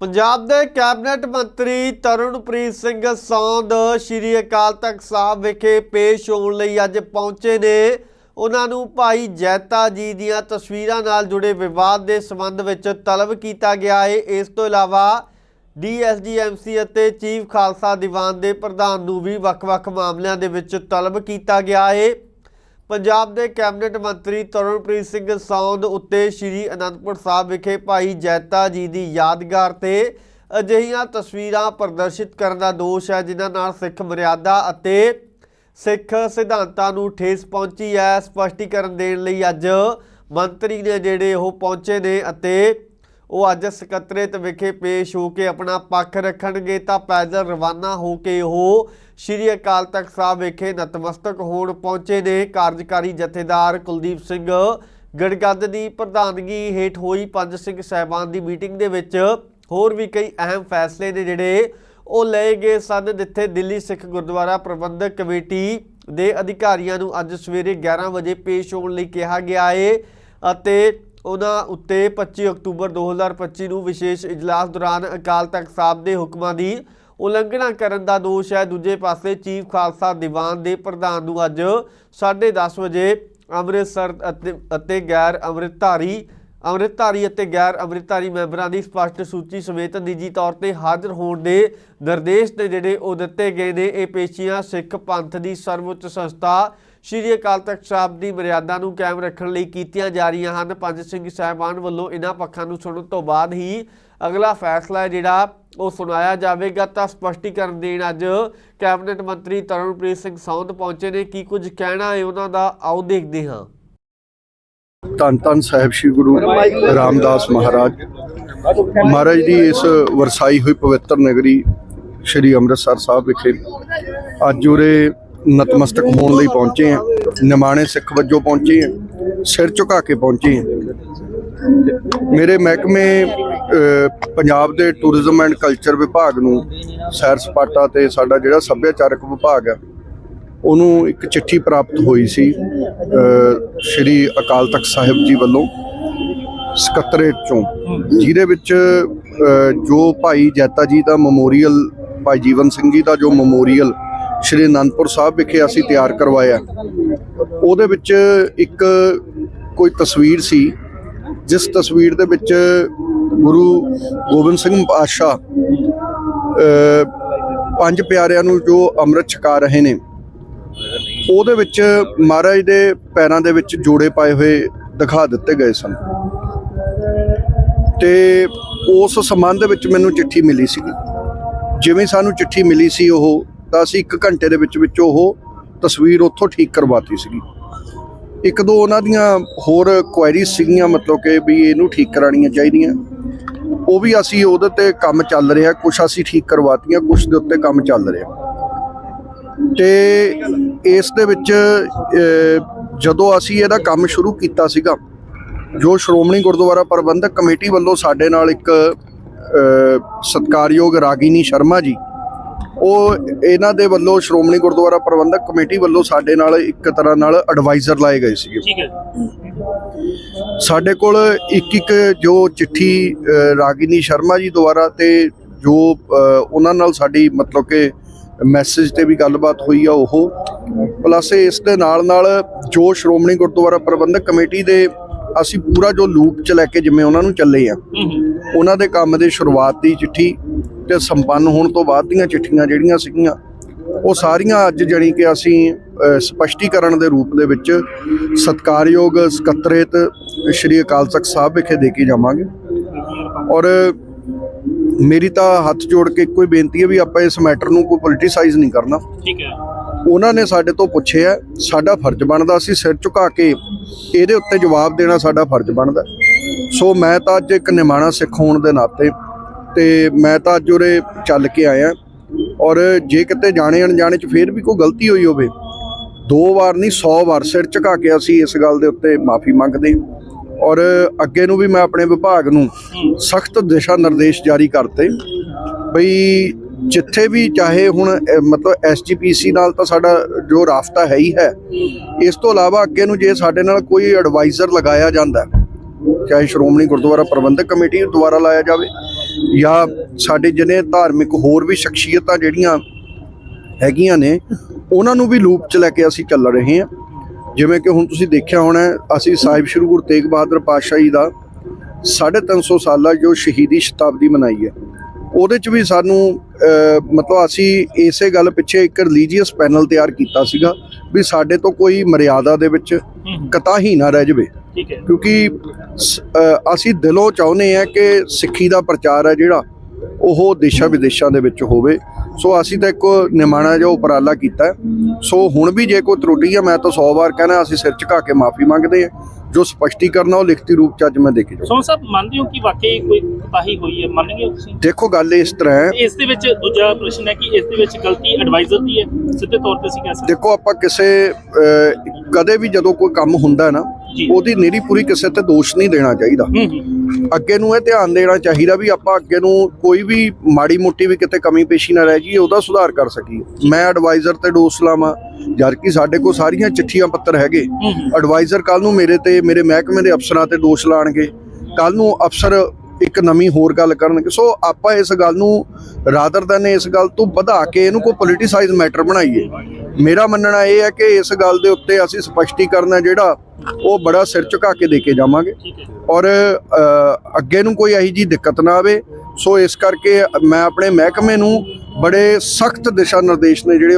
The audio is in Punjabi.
ਪੰਜਾਬ ਦੇ ਕੈਬਨਿਟ ਮੰਤਰੀ ਤਰੁਣਪ੍ਰੀਤ ਸਿੰਘ ਸੌਂਦ ਸ਼੍ਰੀ ਅਕਾਲ ਤਖਤ ਸਾਹਿਬ ਵਿਖੇ ਪੇਸ਼ ਹੋਣ ਲਈ ਅੱਜ ਪਹੁੰਚੇ ਨੇ। ਉਹਨਾਂ ਨੂੰ ਭਾਈ ਜੈਤਾ ਜੀ ਦੀਆਂ ਤਸਵੀਰਾਂ ਨਾਲ ਜੁੜੇ ਵਿਵਾਦ ਦੇ ਸੰਬੰਧ ਵਿੱਚ ਤਲਬ ਕੀਤਾ ਗਿਆ ਹੈ। ਇਸ ਤੋਂ ਇਲਾਵਾ ਡੀਐਸਡੀਐਮਸੀ ਅਤੇ ਚੀਫ ਖਾਲਸਾ ਦੀਵਾਨ ਦੇ ਪ੍ਰਧਾਨ ਨੂੰ ਵੀ ਵੱਖ-ਵੱਖ ਮਾਮਲਿਆਂ ਦੇ ਵਿੱਚ ਤਲਬ ਕੀਤਾ ਗਿਆ ਹੈ। ਪੰਜਾਬ ਦੇ ਕੈਬਨਿਟ ਮੰਤਰੀ ਤਰਨਪ੍ਰੀਤ ਸਿੰਘ ਸੌਂਦ ਉੱਤੇ ਸ਼੍ਰੀ ਅਨੰਦਪੁਰ ਸਾਹਿਬ ਵਿਖੇ ਭਾਈ ਜੈਤਾ ਜੀ ਦੀ ਯਾਦਗਾਰ ਤੇ ਅਜਿਹੀਆਂ ਤਸਵੀਰਾਂ ਪ੍ਰਦਰਸ਼ਿਤ ਕਰਨ ਦਾ ਦੋਸ਼ ਹੈ, ਜਿਨ੍ਹਾਂ ਨਾਲ ਸਿੱਖ ਮਰਿਆਦਾ ਅਤੇ ਸਿੱਖ ਸਿਧਾਂਤਾਂ ਨੂੰ ਠੇਸ ਪਹੁੰਚੀ ਹੈ। ਸਪਸ਼ਟੀਕਰਨ ਦੇਣ ਲਈ ਅੱਜ ਮੰਤਰੀ ਨੇ ਜਿਹੜੇ ਉਹ ਪਹੁੰਚੇ ਨੇ ਅਤੇ ਉਹ ਅੱਜ ਸਕੱਤਰੇਤ ਵਿਖੇ ਪੇਸ਼ ਹੋ ਕੇ ਆਪਣਾ ਪੱਖ ਰੱਖਣਗੇ ਤਾਂ ਪੈਦਲ ਰਵਾਨਾ ਹੋ ਕੇ ਉਹ ਸ਼੍ਰੀ ਅਕਾਲ ਤਖਤ ਸਾਹਿਬ ਵਿਖੇ ਨਤਮਸਤਕ ਹੋਣ ਪਹੁੰਚੇ ਨੇ। ਕਾਰਜਕਾਰੀ ਜਥੇਦਾਰ ਕੁਲਦੀਪ ਸਿੰਘ ਗੜਗੱਦ ਦੀ ਪ੍ਰਧਾਨਗੀ ਹੇਠ ਹੋਈ ਪੰਜ ਸਿੰਘ ਸਹਿਬਾਨ ਦੀ ਮੀਟਿੰਗ ਦੇ ਵਿੱਚ ਹੋਰ ਵੀ ਕਈ ਅਹਿਮ ਫੈਸਲੇ ਨੇ ਜਿਹੜੇ ਉਹ ਲਏ ਗਏ ਸਨ। ਜਿੱਥੇ ਦਿੱਲੀ ਸਿੱਖ ਗੁਰਦੁਆਰਾ ਪ੍ਰਬੰਧਕ ਕਮੇਟੀ ਦੇ ਅਧਿਕਾਰੀਆਂ ਨੂੰ ਅੱਜ ਸਵੇਰੇ 11 ਵਜੇ ਪੇਸ਼ ਹੋਣ ਲਈ ਕਿਹਾ ਗਿਆ ਏ ਅਤੇ ਉਹਨਾਂ ਉੱਤੇ 25 ਅਕਤੂਬਰ 2025 ਨੂੰ ਵਿਸ਼ੇਸ਼ ਇਜਲਾਸ ਦੌਰਾਨ ਅਕਾਲ ਤਖਤ ਸਾਹਿਬ ਦੇ ਹੁਕਮਾਂ ਦੀ ਉਲੰਘਣਾ ਕਰਨ ਦਾ ਦੋਸ਼ ਹੈ। ਦੂਜੇ ਪਾਸੇ ਚੀਫ ਖਾਲਸਾ ਦੀਵਾਨ ਦੇ ਪ੍ਰਧਾਨ ਨੂੰ ਅੱਜ 10:30 ਵਜੇ ਅੰਮ੍ਰਿਤਸਰ ਅਤੇ ਅਤੇ ਗੈਰ ਅੰਮ੍ਰਿਤਧਾਰੀ ਅੰਮ੍ਰਿਤਧਾਰੀ ਅਤੇ ਗੈਰ ਅੰਮ੍ਰਿਤਧਾਰੀ ਮੈਂਬਰਾਂ ਦੀ ਸਪਸ਼ਟ ਸੂਚੀ ਸਮੇਤ ਨਿੱਜੀ ਤੌਰ ਤੇ ਹਾਜ਼ਰ ਹੋਣ ਦੇ ਨਿਰਦੇਸ਼ ਤੇ ਜਿਹੜੇ ਉਹ ਦਿੱਤੇ ਗਏ ਨੇ, ਇਹ ਪੇਸ਼ੀਆਂ ਸਿੱਖ ਪੰਥ ਦੀ ਸਰਵਉੱਚ ਸੰਸਥਾ ਸ਼੍ਰੀ ਅਕਾਲ ਤਖਤ ਸਾਹਿਬ ਦੀ ਮਰਿਆਦਾ ਨੂੰ ਕਾਇਮ ਰੱਖਣ ਲਈ ਕੀਤੀਆਂ ਜਾ ਰਹੀਆਂ ਹਨ। ਪੰਜ ਸਿੰਘ ਸਾਹਿਬਾਨ ਵੱਲੋਂ ਇਹਨਾਂ ਪੱਖਾਂ ਨੂੰ ਸੁਣਨ ਤੋਂ ਬਾਅਦ ਹੀ ਅਗਲਾ ਫੈਸਲਾ ਹੈ ਜਿਹੜਾ ਉਹ ਸੁਣਾਇਆ ਜਾਵੇਗਾ। ਤਾਂ ਸਪਸ਼ਟੀਕਰਨ ਦੇਣ ਅੱਜ ਕੈਬਨਿਟ ਮੰਤਰੀ ਤਰਨਪ੍ਰੀਤ ਸਿੰਘ ਸੌਂਦ ਪਹੁੰਚੇ ਨੇ। ਕੀ ਕੁਝ ਕਹਿਣਾ ਹੈ ਉਹਨਾਂ ਦਾ? ਆਓ ਦੇਖਦੇ ਹਾਂ। ਧੰਨ ਧੰਨ ਸਾਹਿਬ ਸ੍ਰੀ ਗੁਰੂ ਰਾਮਦਾਸ ਮਹਾਰਾਜ। ਮਹਾਰਾਜ ਦੀ ਇਸ ਵਰਸਾਈ ਹੋਈ ਪਵਿੱਤਰ ਨਗਰੀ ਸ੍ਰੀ ਅੰਮ੍ਰਿਤਸਰ ਸਾਹਿਬ ਵਿਖੇ ਅੱਜ ਉਰੇ ਨਤਮਸਤਕ ਹੋਣ ਲਈ ਪਹੁੰਚੇ ਹਾਂ। ਨਿਮਾਣੇ ਸਿੱਖ ਵਜੋਂ ਪਹੁੰਚੇ ਹਾਂ। ਸਿਰ ਝੁਕਾ ਕੇ ਪਹੁੰਚੇ ਹਾਂ। ਮੇਰੇ ਮਹਿਕਮੇ ਪੰਜਾਬ ਦੇ ਟੂਰਿਜ਼ਮ ਐਂਡ ਕਲਚਰ ਵਿਭਾਗ ਨੂੰ ਸੈਰ ਸਪਾਟਾ ਤੇ ਸਾਡਾ ਜਿਹੜਾ ਸੱਭਿਆਚਾਰਕ ਵਿਭਾਗ ਹੈ ਉਹਨੂੰ ਇੱਕ ਚਿੱਠੀ ਪ੍ਰਾਪਤ ਹੋਈ ਸੀ ਸ਼੍ਰੀ ਅਕਾਲ ਤਖਤ ਸਾਹਿਬ ਜੀ ਵੱਲੋਂ ਸਕੱਤਰੇਤ ਚੋਂ, ਜਿਹਦੇ ਵਿੱਚ ਜੋ ਭਾਈ ਜੈਤਾ ਜੀ ਦਾ ਮੈਮੋਰੀਅਲ, ਭਾਈ ਜੀਵਨ ਸਿੰਘ ਜੀ ਦਾ ਜੋ ਮੈਮੋਰੀਅਲ ਸ਼੍ਰੀ ਅਨੰਦਪੁਰ ਸਾਹਿਬ ਵਿਖੇ ਅਸੀਂ ਤਿਆਰ ਕਰਵਾਇਆ, ਉਹਦੇ ਵਿੱਚ ਇੱਕ ਕੋਈ ਤਸਵੀਰ ਸੀ, ਜਿਸ ਤਸਵੀਰ ਦੇ ਵਿੱਚ ਗੁਰੂ ਗੋਬਿੰਦ ਸਿੰਘ ਪਾਤਸ਼ਾਹ ਪੰਜ ਪਿਆਰਿਆਂ ਨੂੰ ਜੋ ਅੰਮ੍ਰਿਤ ਛਕਾ ਰਹੇ ਨੇ। ਉਹਦੇ ਵਿੱਚ ਮਹਾਰਾਜ ਦੇ ਪੈਰਾਂ ਦੇ ਵਿੱਚ ਜੋੜੇ ਪਾਏ ਹੋਏ ਦਿਖਾ ਦਿੱਤੇ ਗਏ ਸਨ। ਤੇ ਉਸ ਸੰਬੰਧ ਵਿੱਚ ਮੈਨੂੰ ਚਿੱਠੀ ਮਿਲੀ ਸੀ ਜਿਵੇਂ ਸਾਨੂੰ ਚਿੱਠੀ ਮਿਲੀ ਸੀ ਉਹ, ਤਾਂ ਅਸੀਂ 1 ਘੰਟੇ ਦੇ ਵਿੱਚ ਵਿੱਚ ਉਹ ਤਸਵੀਰ ਉੱਥੋਂ ਠੀਕ ਕਰਵਾਤੀ ਸੀਗੀ। ਇੱਕ ਦੋ ਉਹਨਾਂ ਦੀਆਂ ਹੋਰ ਕੁਐਰੀਜ਼ ਸੀਗੀਆਂ, ਮਤਲਬ ਕਿ ਵੀ ਇਹਨੂੰ ਠੀਕ ਕਰਾਉਣੀਆਂ ਚਾਹੀਦੀਆਂ। ਉਹ ਵੀ ਅਸੀਂ ਉਹਦੇ ਤੇ ਕੰਮ ਚੱਲ ਰਿਹਾ ਕੁਝ ਅਸੀਂ ਠੀਕ ਕਰਵਾਤੀਆਂ ਕੁਝ ਦੇ ਉੱਤੇ ਕੰਮ ਚੱਲ ਰਿਹਾ। ਤੇ ਇਸ ਦੇ ਵਿੱਚ ਜਦੋਂ ਅਸੀਂ ਇਹਦਾ ਕੰਮ ਸ਼ੁਰੂ ਕੀਤਾ ਸੀਗਾ ਜੋ ਸ਼੍ਰੋਮਣੀ ਗੁਰਦੁਆਰਾ ਪ੍ਰਬੰਧਕ ਕਮੇਟੀ ਵੱਲੋਂ ਸਾਡੇ ਨਾਲ ਇੱਕ ਸਤਿਕਾਰਯੋਗ ਰਾਗਿਨੀ ਸ਼ਰਮਾ ਜੀ ਉਹ ਇਹਨਾਂ ਦੇ ਵੱਲੋਂ ਸ਼੍ਰੋਮਣੀ ਗੁਰਦੁਆਰਾ ਪ੍ਰਬੰਧਕ ਕਮੇਟੀ ਵੱਲੋਂ ਸਾਡੇ ਨਾਲ ਇੱਕ ਤਰ੍ਹਾਂ ਨਾਲ ਐਡਵਾਈਜ਼ਰ ਲਾਏ ਗਏ ਸੀਗੇ। ਠੀਕ ਹੈ ਸਾਡੇ ਕੋਲ ਇੱਕ ਇੱਕ ਜੋ ਚਿੱਠੀ ਰਾਗਿਨੀ ਸ਼ਰਮਾ ਜੀ ਦੁਆਰਾ ਤੇ ਜੋ ਉਹਨਾਂ ਨਾਲ ਸਾਡੀ ਮਤਲਬ ਕਿ ਮੈਸੇਜ ਤੇ ਵੀ ਗੱਲਬਾਤ ਹੋਈ ਆ ਉਹ। ਪਲੱਸ ਇਸ ਦੇ ਨਾਲ ਨਾਲ ਜੋ ਸ਼੍ਰੋਮਣੀ ਗੁਰਦੁਆਰਾ ਪ੍ਰਬੰਧਕ ਕਮੇਟੀ ਦੇ ਅਸੀਂ ਪੂਰਾ ਜੋ ਲੂਪ ਚ ਲੈ ਕੇ ਜਿਵੇਂ ਉਹਨਾਂ ਨੂੰ ਚੱਲੇ ਆ ਉਹਨਾਂ ਦੇ ਕੰਮ ਦੇ ਸ਼ੁਰੂਆਤ ਦੀ ਚਿੱਠੀ ਤੇ ਸੰਪੰਨ ਹੋਣ ਤੋਂ ਬਾਅਦ ਦੀਆਂ ਚਿੱਠੀਆਂ ਜਿਹੜੀਆਂ ਸੀਗੀਆਂ ਉਹ ਸਾਰੀਆਂ ਅੱਜ ਜਾਣੀ ਕਿ ਅਸੀਂ ਸਪਸ਼ਟੀਕਰਨ ਦੇ ਰੂਪ ਦੇ ਵਿੱਚ ਸਤਕਾਰਯੋਗ ਸਕੱਤਰੇਤ ਸ਼੍ਰੀ ਅਕਾਲ ਤਖਤ ਸਾਹਿਬ ਵਿਖੇ ਦੇ ਕੇ ਜਾਵਾਂਗੇ। ਔਰ ਮੇਰੀ ਤਾਂ ਹੱਥ ਜੋੜ ਕੇ ਇੱਕੋ ਹੀ ਬੇਨਤੀ ਹੈ ਵੀ ਆਪਾਂ ਇਸ ਮੈਟਰ ਨੂੰ ਕੋਈ ਪੋਲਿਟਿਸਾਈਜ਼ ਨਹੀਂ ਕਰਨਾ। ਠੀਕ ਹੈ। ਉਹਨਾਂ ਨੇ ਸਾਡੇ ਤੋਂ ਪੁੱਛਿਆ ਸਾਡਾ ਫਰਜ਼ ਬਣਦਾ ਸੀ ਸਿਰ ਝੁਕਾ ਕੇ ਇਹਦੇ ਉੱਤੇ ਜਵਾਬ ਦੇਣਾ ਸਾਡਾ ਫਰਜ਼ ਬਣਦਾ। ਸੋ ਮੈਂ ਤਾਂ ਅੱਜ ਇੱਕ ਨਿਮਾਣਾ ਸਿੱਖ ਹੋਣ ਦੇ ਨਾਤੇ ਤੇ ਮੈਂ ਤਾਂ ਅੱਜ ਉਰੇ ਚੱਲ ਕੇ ਆਇਆ। ਔਰ ਜੇ ਕਿਤੇ ਜਾਣੇ ਅਣਜਾਣੇ ਚ ਫੇਰ ਵੀ ਕੋਈ ਗਲਤੀ ਹੋਈ ਹੋਵੇ ਦੋ ਵਾਰ ਨਹੀਂ 100 ਵਾਰ ਸਿਰ ਝੁਕਾ ਕੇ ਅਸੀਂ ਇਸ ਗੱਲ ਦੇ ਉੱਤੇ ਮਾਫੀ ਮੰਗਦੇ ਹਾਂ। ਔਰ ਅੱਗੇ ਨੂੰ ਵੀ ਮੈਂ ਆਪਣੇ ਵਿਭਾਗ ਨੂੰ ਸਖਤ ਦਿਸ਼ਾ ਨਿਰਦੇਸ਼ ਜਾਰੀ ਕਰਤੇ। ਬਈ ਜਿੱਥੇ ਵੀ ਚਾਹੇ ਹੁਣ ਅਹ, ਮਤਲਬ ਐਸਜੀਪੀਸੀ ਨਾਲ ਤਾਂ ਸਾਡਾ ਜੋ ਰਾਫਤਾ ਹੈ ਹੀ ਹੈ। ਇਸ ਤੋਂ ਇਲਾਵਾ ਅੱਗੇ ਨੂੰ ਜੇ ਸਾਡੇ ਨਾਲ ਕੋਈ ਐਡਵਾਈਜ਼ਰ ਲਗਾਇਆ ਜਾਂਦਾ ਚਾਹੇ ਸ਼੍ਰੋਮਣੀ ਗੁਰਦੁਆਰਾ ਪ੍ਰਬੰਧਕ ਕਮੇਟੀ ਦੁਆਰਾ ਲਾਇਆ ਜਾਵੇ ਜਾਂ ਸਾਡੇ ਜਿਹਨੇ ਧਾਰਮਿਕ ਹੋਰ ਵੀ ਸ਼ਖਸੀਅਤਾਂ ਜਿਹੜੀਆਂ ਹੈਗੀਆਂ ਨੇ ਉਹਨਾਂ ਨੂੰ ਵੀ ਲੂਪ 'ਚ ਲੈ ਕੇ ਅਸੀਂ ਚੱਲ ਰਹੇ ਹਾਂ। ਜਿਵੇਂ ਕਿ ਹੁਣ ਤੁਸੀਂ ਦੇਖਿਆ ਹੋਣਾ ਅਸੀਂ ਸਾਹਿਬ ਸ੍ਰੀ ਗੁਰੂ ਤੇਗ ਬਹਾਦਰ ਪਾਤਸ਼ਾਹ ਜੀ ਦਾ 350 ਸਾਲਾ ਜੋ ਸ਼ਹੀਦੀ ਸ਼ਤਾਬਦੀ ਮਨਾਈ ਹੈ। ਉਹਦੇ 'ਚ ਵੀ ਸਾਨੂੰ ਮਤਲਬ ਅਸੀਂ ਇਸੇ ਗੱਲ ਪਿੱਛੇ ਇੱਕ ਰਿਲੀਜੀਅਸ ਪੈਨਲ ਤਿਆਰ ਕੀਤਾ ਸੀਗਾ ਵੀ ਸਾਡੇ ਤੋਂ ਕੋਈ ਮਰਿਆਦਾ ਦੇ ਵਿੱਚ ਕਤਾਹੀ ਨਾ ਰਹਿ ਜਾਵੇ। ਠੀਕ ਹੈ। ਕਿਉਂਕਿ ਅਸੀਂ ਦਿਲੋਂ ਚਾਹੁੰਦੇ ਆ ਕਿ ਸਿੱਖੀ ਦਾ ਪ੍ਰਚਾਰ ਹੈ ਜਿਹੜਾ ਉਹ ਦੇਸ਼ਾਂ ਵਿਦੇਸ਼ਾਂ ਦੇ ਵਿੱਚ ਹੋਵੇ। ਸੋ ਅਸੀਂ ਤਾਂ ਇੱਕ ਨਿਮਾਣਾ ਜਿਹਾ ਉਪਰਾਲਾ ਕੀਤਾ। ਸੋ ਹੁਣ ਵੀ ਜੇ ਕੋਈ ਤਰੁੱਟੀ ਹੈ ਮੈਂ ਤਾਂ 100 ਵਾਰ ਕਹਿਣਾ ਅਸੀਂ ਸਿਰ ਝੁਕਾ ਕੇ ਮਾਫੀ ਮੰਗਦੇ ਹਾਂ। ਜੋ ਸਪਸ਼ਟੀਕਰਨ ਆ ਉਹ ਲਿਖਤੀ ਰੂਪ ਚ ਅੱਜ ਮੈਂ ਦੇ ਕੇ ਜਾਊਂ। ਸੋਨ ਸਾਹਿਬ ਮੰਨਦੇ ਹੋ ਕਿ ਵਾਕਈ ਕੋਈ ਕੋਤਾਹੀ ਹੋਈ ਹੈ? ਮੰਨਗੇ ਤੁਸੀਂ? ਦੇਖੋ ਗੱਲ ਇਸ ਤਰ੍ਹਾਂ ਹੈ। ਇਸ ਦੇ ਵਿੱਚ ਦੂਜਾ ਪ੍ਰਸ਼ਨ ਹੈ ਕਿ ਇਸ ਦੇ ਵਿੱਚ ਗਲਤੀ ਐਡਵਾਈਜ਼ਰ ਦੀ ਹੈ? ਸਿੱਧੇ ਤੌਰ ਤੇ ਅਸੀਂ ਕਹਿ ਸਕਦੇ ਦੇਖੋ ਆਪਾਂ ਕਿਸੇ ਕਦੇ ਵੀ ਜਦੋਂ ਕੋਈ ਕੰਮ ਹੁੰਦਾ ਹੈ ਨਾ। ਉਹਦੀ ਨਿਰੀ ਪੂਰੀ ਕਿਸੇ ਤੇ ਦੋਸ਼ ਨਹੀਂ ਦੇਣਾ ਚਾਹੀਦਾ। ਅੱਗੇ ਨੂੰ ਇਹ ਧਿਆਨ ਦੇਣਾ ਚਾਹੀਦਾ ਵੀ ਆਪਾਂ ਅੱਗੇ ਨੂੰ ਕੋਈ ਵੀ ਮਾੜੀ ਮੋਟੀ ਵੀ ਕਿਤੇ ਕਮੀ ਪੇਸ਼ੀ ਨਾ ਰਹਿ ਜੀ ਉਹਦਾ ਸੁਧਾਰ ਕਰ ਸਕੀਏ। ਮੈਂ ਐਡਵਾਈਜ਼ਰ ਤੇ ਦੋਸ਼ ਲਾਵਾਂ ਜਦ ਕਿ ਸਾਡੇ ਕੋਲ ਸਾਰੀਆਂ ਚਿੱਠੀਆਂ ਪੱਤਰ ਹੈਗੇ। ਐਡਵਾਈਜ਼ਰ ਕੱਲ ਨੂੰ ਮੇਰੇ ਤੇ ਮੇਰੇ ਮਹਿਕਮੇ ਦੇ ਅਫਸਰਾਂ ਤੇ ਦੋਸ਼ ਲਾਣਗੇ। ਕੱਲ ਨੂੰ ਅਫਸਰ ਇੱਕ ਨਵੀਂ ਹੋਰ ਗੱਲ ਕਰਨਗੇ। ਸੋ ਆਪਾਂ ਇਸ ਗੱਲ ਨੂੰ ਰਾਦਰ ਦਨ ਇਸ ਗੱਲ ਤੋਂ ਵਧਾ ਕੇ ਇਹਨੂੰ ਕੋਈ ਪੋਲੀਟੀਸਾਈਜ਼ ਮੈਟਰ ਬਣਾਈਏ। ਮੇਰਾ ਮੰਨਣਾ ਇਹ ਹੈ ਕਿ ਇਸ ਗੱਲ ਦੇ ਉੱਤੇ ਅਸੀਂ ਸਪਸ਼ਟੀਕਰਨ ਹੈ ਜਿਹੜਾ ਉਹ ਬੜਾ ਸਿਰ ਝੁਕਾ ਕੇ ਦੇ ਕੇ ਜਾਵਾਂਗੇ। ਔਰ ਅੱਗੇ ਨੂੰ ਕੋਈ ਇਹੀ ਜੀ ਦਿੱਕਤ ਨਾ ਆਵੇ। ਸੋ ਇਸ ਕਰਕੇ ਮੈਂ ਆਪਣੇ ਮਹਿਕਮੇ ਨੂੰ ਬੜੇ ਸਖਤ ਦਿਸ਼ਾ ਨਿਰਦੇਸ਼ ਨੇ ਜਿਹੜੇ